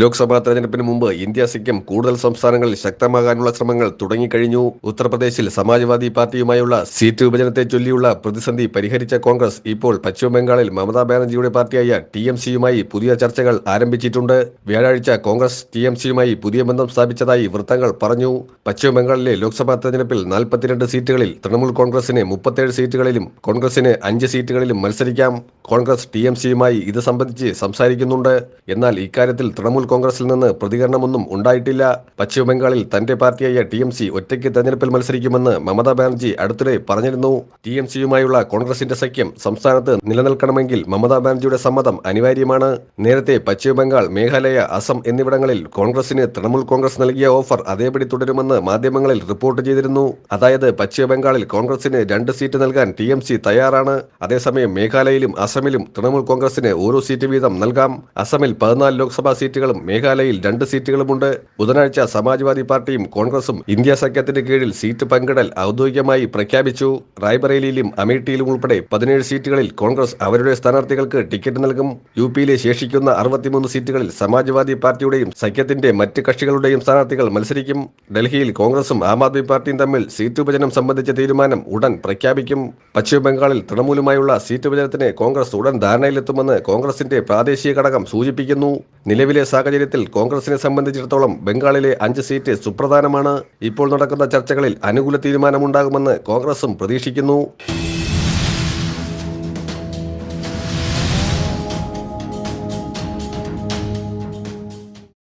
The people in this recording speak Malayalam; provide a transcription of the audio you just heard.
ലോക്സഭാ തെരഞ്ഞെടുപ്പിന് മുമ്പ് ഇന്ത്യ സിക്കിം കൂടുതൽ സംസ്ഥാനങ്ങളിൽ ശക്തമാകാനുള്ള ശ്രമങ്ങൾ തുടങ്ങിക്കഴിഞ്ഞു. ഉത്തർപ്രദേശിൽ സമാജ്വാദി പാർട്ടിയുമായുള്ള സീറ്റ് വിഭജനത്തെ ചൊല്ലിയുള്ള പ്രതിസന്ധി പരിഹരിച്ച കോൺഗ്രസ് ഇപ്പോൾ പശ്ചിമബംഗാളിൽ മമതാ ബാനർജിയുടെ പാർട്ടിയായ ടി എം സിയുമായി പുതിയ ചർച്ചകൾ ആരംഭിച്ചിട്ടുണ്ട്. വ്യാഴാഴ്ച കോൺഗ്രസ് ടി എം സിയുമായി പുതിയ ബന്ധം സ്ഥാപിച്ചതായി വൃത്തങ്ങൾ പറഞ്ഞു. പശ്ചിമബംഗാളിലെ ലോക്സഭാ തെരഞ്ഞെടുപ്പിൽ നാൽപ്പത്തിരണ്ട് സീറ്റുകളിൽ തൃണമൂൽ കോൺഗ്രസിന് മുപ്പത്തേഴ് സീറ്റുകളിലും കോൺഗ്രസിന് അഞ്ച് സീറ്റുകളിലും മത്സരിക്കാം. കോൺഗ്രസ് ടി എം സിയുമായി ഇത് സംബന്ധിച്ച് സംസാരിക്കുന്നുണ്ട്. എന്നാൽ ഇക്കാര്യത്തിൽ തൃണമൂൽ കോൺഗ്രസിൽ നിന്ന് പ്രതികരണമൊന്നും ഉണ്ടായിട്ടില്ല. പശ്ചിമബംഗാളിൽ തന്റെ പാർട്ടിയായ ടി എം സി ഒറ്റയ്ക്ക് തെരഞ്ഞെടുപ്പിൽ മത്സരിക്കുമെന്ന് മമതാ ബാനർജി അടുത്തിടെ പറഞ്ഞിരുന്നു. ടി എം സിയുമായുള്ള കോൺഗ്രസിന്റെ സഖ്യം സംസ്ഥാനത്ത് നിലനിൽക്കണമെങ്കിൽ മമതാ ബാനർജിയുടെ സമ്മതം അനിവാര്യമാണ്. നേരത്തെ പശ്ചിമബംഗാൾ മേഘാലയ അസം എന്നിവിടങ്ങളിൽ കോൺഗ്രസിന് തൃണമൂൽ കോൺഗ്രസ് നൽകിയ ഓഫർ അതേപടി തുടരുമെന്ന് മാധ്യമങ്ങളിൽ റിപ്പോർട്ട് ചെയ്തിരുന്നു. അതായത് പശ്ചിമബംഗാളിൽ കോൺഗ്രസിന് രണ്ട് സീറ്റ് നൽകാൻ ടി എം സി തയ്യാറാണ്. അതേസമയം മേഘാലയയിലും അസമിലും തൃണമൂൽ കോൺഗ്രസിന് ഓരോ സീറ്റ് വീതം നൽകാം. അസമിൽ പതിനാല് ലോക്സഭാ സീറ്റുകളും മേഘാലയയിൽ രണ്ട് സീറ്റുകളുമുണ്ട്. ബുധനാഴ്ച സമാജ്വാദി പാർട്ടിയും കോൺഗ്രസും ഇന്ത്യ സഖ്യത്തിന് കീഴിൽ സീറ്റ് പങ്കിടൽ ഔദ്യോഗികമായി പ്രഖ്യാപിച്ചു. റായ്ബറേലിയിലും അമേഠിയിലും ഉൾപ്പെടെ പതിനേഴ് സീറ്റുകളിൽ കോൺഗ്രസ് അവരുടെ സ്ഥാനാർത്ഥികൾക്ക് ടിക്കറ്റ് നൽകും. യു പിയിലെ ശേഷിക്കുന്ന അറുപത്തിമൂന്ന് സീറ്റുകളിൽ സമാജ്വാദി പാർട്ടിയുടെയും സഖ്യത്തിന്റെ മറ്റ് കക്ഷികളുടെയും സ്ഥാനാർത്ഥികൾ മത്സരിക്കും. ഡൽഹിയിൽ കോൺഗ്രസും ആം ആദ്മി പാർട്ടിയും തമ്മിൽ സീറ്റ് വിഭജനം സംബന്ധിച്ച തീരുമാനം ഉടൻ പ്രഖ്യാപിക്കും. പശ്ചിമബംഗാളിൽ തൃണമൂലുമായുള്ള സീറ്റ് വിഭജനത്തിന് കോൺഗ്രസ് ഉടൻ ധാരണയിലെത്തുമെന്ന് കോൺഗ്രസിന്റെ പ്രാദേശിക ഘടകം സൂചിപ്പിക്കുന്നു. നിലവിലെ സാഹചര്യത്തിൽ കോൺഗ്രസിനെ സംബന്ധിച്ചിടത്തോളം ബംഗാളിലെ അഞ്ച് സീറ്റ് സുപ്രധാനമാണ്. ഇപ്പോൾ നടക്കുന്ന ചർച്ചകളിൽ അനുകൂല തീരുമാനമുണ്ടാകുമെന്ന് കോൺഗ്രസും പ്രതീക്ഷിക്കുന്നു.